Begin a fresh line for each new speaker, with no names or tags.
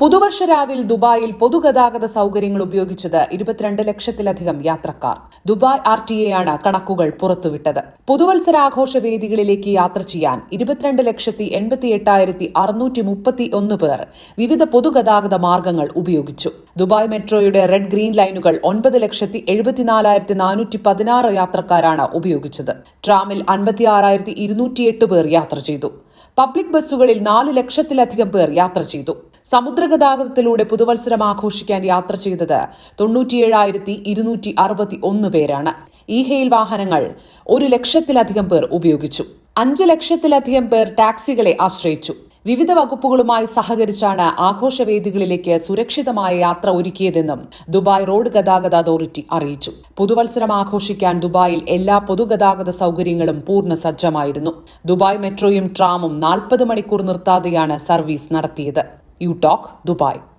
പുതുവർഷ രാവിൽ ദുബായിൽ പൊതുഗതാഗത സൗകര്യങ്ങൾ ഉപയോഗിച്ചത് ഇരുപത്തിരണ്ട് ലക്ഷത്തിലധികം യാത്രക്കാർ. ദുബായ് ആർ ടി എയാണ് കണക്കുകൾ പുറത്തുവിട്ടത്. പുതുവത്സരാഘോഷ വേദികളിലേക്ക് യാത്ര ചെയ്യാൻ ഇരുപത്തിരണ്ട് ലക്ഷത്തി എൺപത്തി എട്ടായിരത്തി അറുന്നൂറ്റി മുപ്പത്തി ഒന്ന് പേർ വിവിധ പൊതുഗതാഗത മാർഗങ്ങൾ ഉപയോഗിച്ചു. ദുബായ് മെട്രോയുടെ റെഡ് ഗ്രീൻ ലൈനുകൾ ഒൻപത് ലക്ഷത്തി എഴുപത്തിനാലായിരത്തി നാനൂറ്റി പതിനാറ് യാത്രക്കാരാണ് ഉപയോഗിച്ചത്. ട്രാമിൽ അൻപത്തി അൻപത്തിയാറായിരത്തി ഇരുന്നൂറ്റിയെട്ട് പേർ യാത്ര ചെയ്തു. പബ്ലിക് ബസ്സുകളിൽ നാല് ലക്ഷത്തിലധികം പേർ യാത്ര ചെയ്തു. സമുദ്രഗതാഗതത്തിലൂടെ പുതുവത്സരം ആഘോഷിക്കാൻ യാത്ര ചെയ്തത് തൊണ്ണൂറ്റിയേഴായിരത്തി ഇരുന്നൂറ്റി അറുപത്തി ഒന്ന് പേരാണ്. ഈ ഹെയിൽ വാഹനങ്ങൾ ഒരു ലക്ഷത്തിലധികം പേർ ഉപയോഗിച്ചു. അഞ്ച് ലക്ഷത്തിലധികം പേർ ടാക്സികളെ ആശ്രയിച്ചു. വിവിധ വകുപ്പുകളുമായി സഹകരിച്ചാണ് ആഘോഷവേദികളിലേക്ക് സുരക്ഷിതമായ യാത്ര ഒരുക്കിയതെന്നും ദുബായ് റോഡ് ഗതാഗത അതോറിറ്റി അറിയിച്ചു. പുതുവത്സരം ആഘോഷിക്കാൻ ദുബായിൽ എല്ലാ പൊതുഗതാഗത സൗകര്യങ്ങളും പൂർണ സജ്ജമായിരുന്നു. ദുബായ് മെട്രോയും ട്രാമും നാൽപ്പത് മണിക്കൂർ നിർത്താതെയാണ് സർവീസ് നടത്തിയത്. You Talk Dubai.